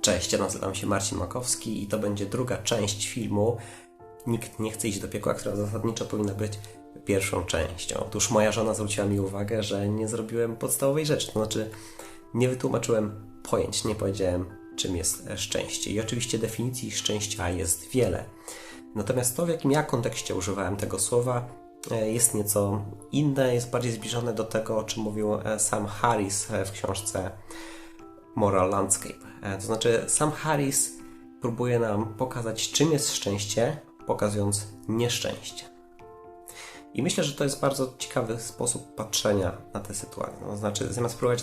Cześć, ja nazywam się Marcin Makowski i to będzie druga część filmu Nikt nie chce iść do piekła, która zasadniczo powinna być pierwszą częścią. Otóż moja żona zwróciła mi uwagę, że nie zrobiłem podstawowej rzeczy, to znaczy nie wytłumaczyłem pojęć, nie powiedziałem czym jest szczęście. I oczywiście definicji szczęścia jest wiele. Natomiast to, w jakim ja kontekście używałem tego słowa, e, jest nieco inne, jest bardziej zbliżone do tego, o czym mówił e, Sam Harris e, w książce Moral Landscape. To znaczy, Sam Harris próbuje nam pokazać, czym jest szczęście, pokazując nieszczęście. I myślę, że to jest bardzo ciekawy sposób patrzenia na tę sytuację. To znaczy, zamiast próbować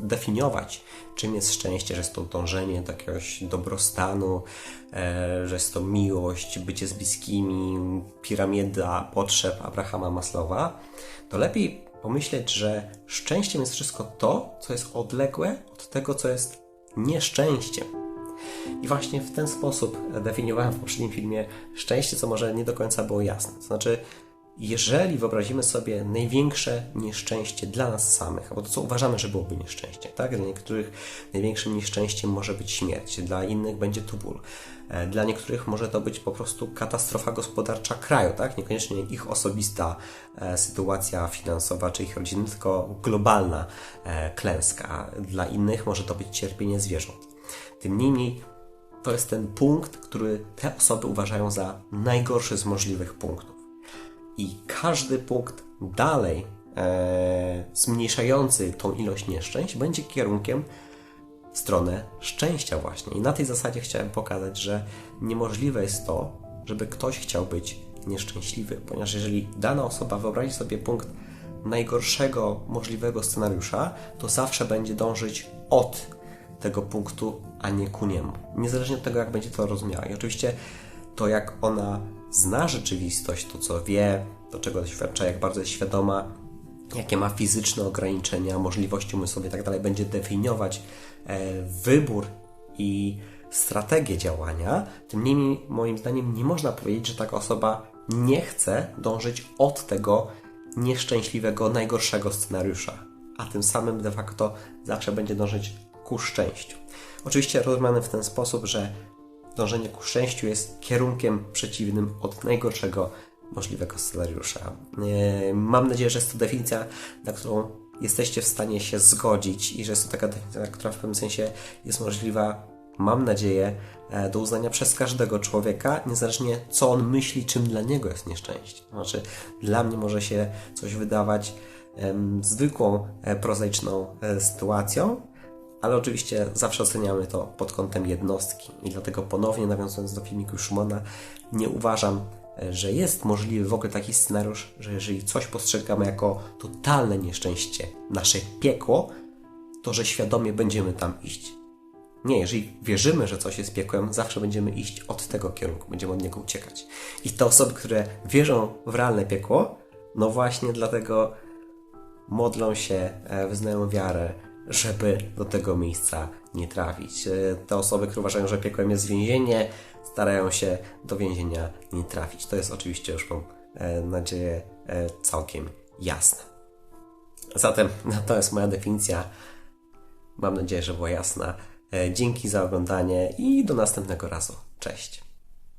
definiować, czym jest szczęście, że jest to dążenie do jakiegoś dobrostanu, e, że jest to miłość, bycie z bliskimi, piramida potrzeb Abrahama Maslowa, to lepiej pomyśleć, że szczęściem jest wszystko to, co jest odległe od tego, co jest nieszczęściem. I właśnie w ten sposób definiowałem w poprzednim filmie szczęście, co może nie do końca było jasne. To znaczy, jeżeli wyobrazimy sobie największe nieszczęście dla nas samych, albo to, co uważamy, że byłoby nieszczęście, tak? Dla niektórych największym nieszczęściem może być śmierć, dla innych będzie to ból. E, dla niektórych może to być po prostu katastrofa gospodarcza kraju, tak? Niekoniecznie ich osobista e, sytuacja finansowa czy ich rodziny, tylko globalna e, klęska. Dla innych może to być cierpienie zwierząt. Tym niemniej to jest ten punkt, który te osoby uważają za najgorszy z możliwych punktów. I każdy punkt dalej e, zmniejszający tą ilość nieszczęść będzie kierunkiem w stronę szczęścia właśnie. I na tej zasadzie chciałem pokazać, że niemożliwe jest to, żeby ktoś chciał być nieszczęśliwy, ponieważ jeżeli dana osoba wyobrazi sobie punkt najgorszego możliwego scenariusza, to zawsze będzie dążyć od tego punktu, a nie ku niemu. Niezależnie od tego, jak będzie to rozumiała. I oczywiście to, jak ona zna rzeczywistość, to co wie, do czego doświadcza, jak bardzo jest świadoma, jakie ma fizyczne ograniczenia, możliwości umysłowe itd., tak będzie definiować e, wybór i strategię działania, tym niemniej moim zdaniem nie można powiedzieć, że taka osoba nie chce dążyć od tego nieszczęśliwego, najgorszego scenariusza, a tym samym de facto zawsze będzie dążyć ku szczęściu. Oczywiście rozumiane w ten sposób, że dążenie ku szczęściu jest kierunkiem przeciwnym od najgorszego możliwego scenariusza. E, mam nadzieję, że jest to definicja, na którą jesteście w stanie się zgodzić i że jest to taka definicja, która w pewnym sensie jest możliwa, mam nadzieję, e, do uznania przez każdego człowieka, niezależnie co on myśli, czym dla niego jest nieszczęście. Znaczy, dla mnie może się coś wydawać zwykłą, e, prozaiczną sytuacją, ale oczywiście zawsze oceniamy to pod kątem jednostki i dlatego ponownie nawiązując do filmiku Schumana, nie uważam, e, że jest możliwy w ogóle taki scenariusz, że jeżeli coś postrzegamy jako totalne nieszczęście, nasze piekło, to że świadomie będziemy tam iść. Nie, jeżeli wierzymy, że coś jest piekłem, zawsze będziemy iść od tego kierunku, będziemy od niego uciekać. I te osoby, które wierzą w realne piekło, no właśnie dlatego modlą się, e, wyznają wiarę, żeby do tego miejsca nie trafić. E, te osoby, które uważają, że piekłem jest więzienie, starają się do więzienia nie trafić. To jest oczywiście już mam e, nadzieję e, całkiem jasne. Zatem to jest moja definicja. Mam nadzieję, że była jasna. Dzięki za oglądanie i do następnego razu. Cześć.